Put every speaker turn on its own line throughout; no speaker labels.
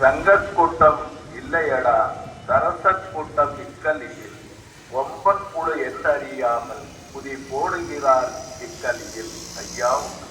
சங்கத் கூட்டம் இல்லையடா. சரசக் கூட்டம் இக்கலியில். ஒம்பன் குழு என்றறியாமல் புதி போடுகிறார் இக்கலியில். ஐயாவும்
ஐயா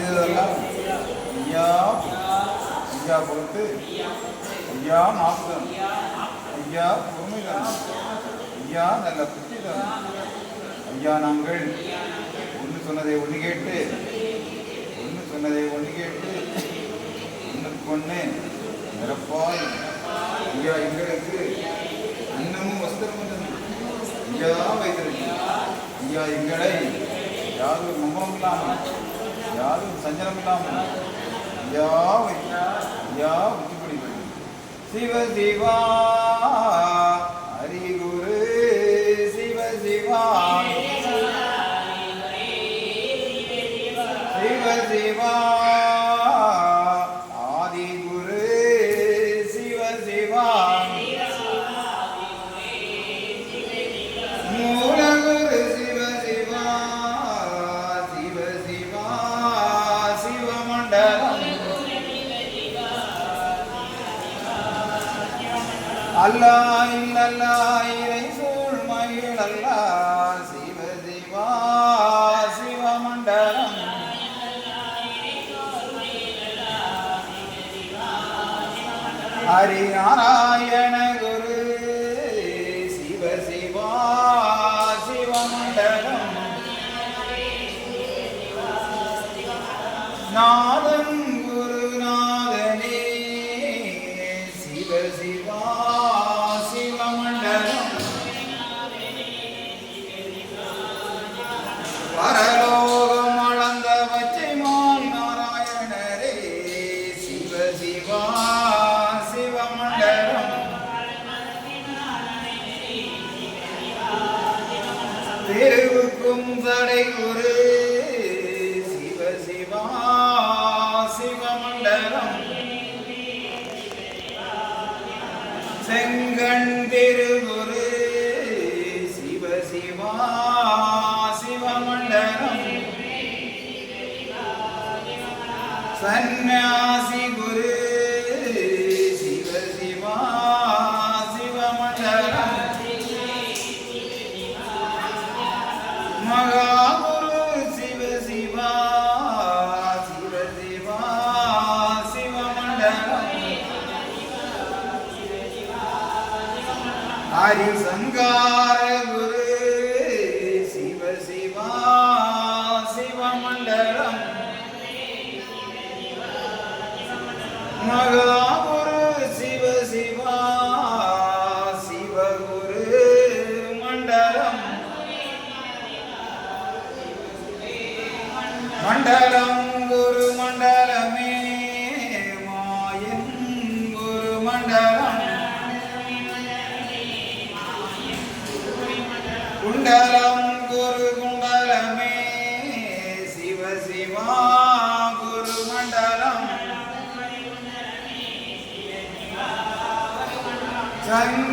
இதெல்லாம்
ஐயா ஐயா பொறுத்து. ஐயா மாற்றம் ஐயா பொறுமை ஐயா நல்ல புத்தி ஐயா நாங்கள் ஒன்று சொன்னதை ஒன்று கேட்டு ஒன்று சொன்னதை ஒன்று கேட்டு ஒன்றுக்கு ஒன்று நிரப்பாய். ஐயா எங்களுக்கு அன்னமும் வஸ்திரமும் தந்து. ஐயா வைத்திருக்கு ஐயா எங்களை யாரும் நம்பரம் இல்லாமல் யாரும் சஞ்சலம் இல்லாமல் ஐயா யா ஐயா விட்டுப்பிடி சிவ சிவா ஹரி நாராயண குரு சிவ சிவா சிவமண்டலம். நாதன் குருநாதனே. சிவ சிவா சந்நியாசி குரு சிவ சிவா சிவமண்டலம் மகாகுரு சிவ சிவா சிவ சிவா சிவமண்டலம். ஹரி சங்கார மகாகுரு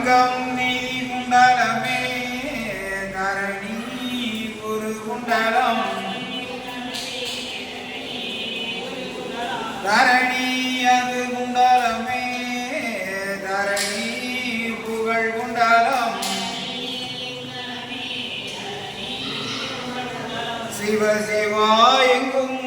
அங்கம் நிதி குண்டலமே தரணி ஒரு குண்டலம். தரணி அது குண்டலமே தரணி புகழ் குண்டலம். சிவ சிவா எங்கும்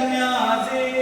ya aziz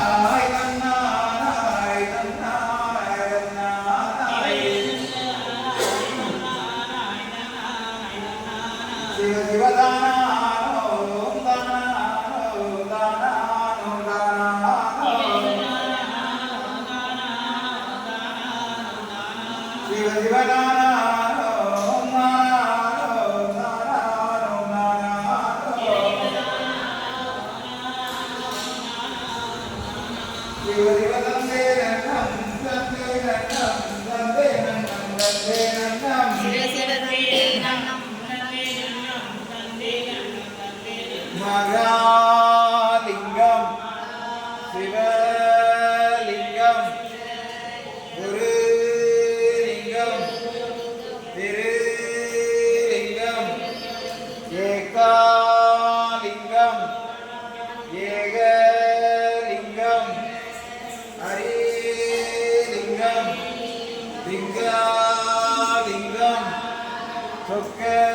மகாலிங்கம் Porque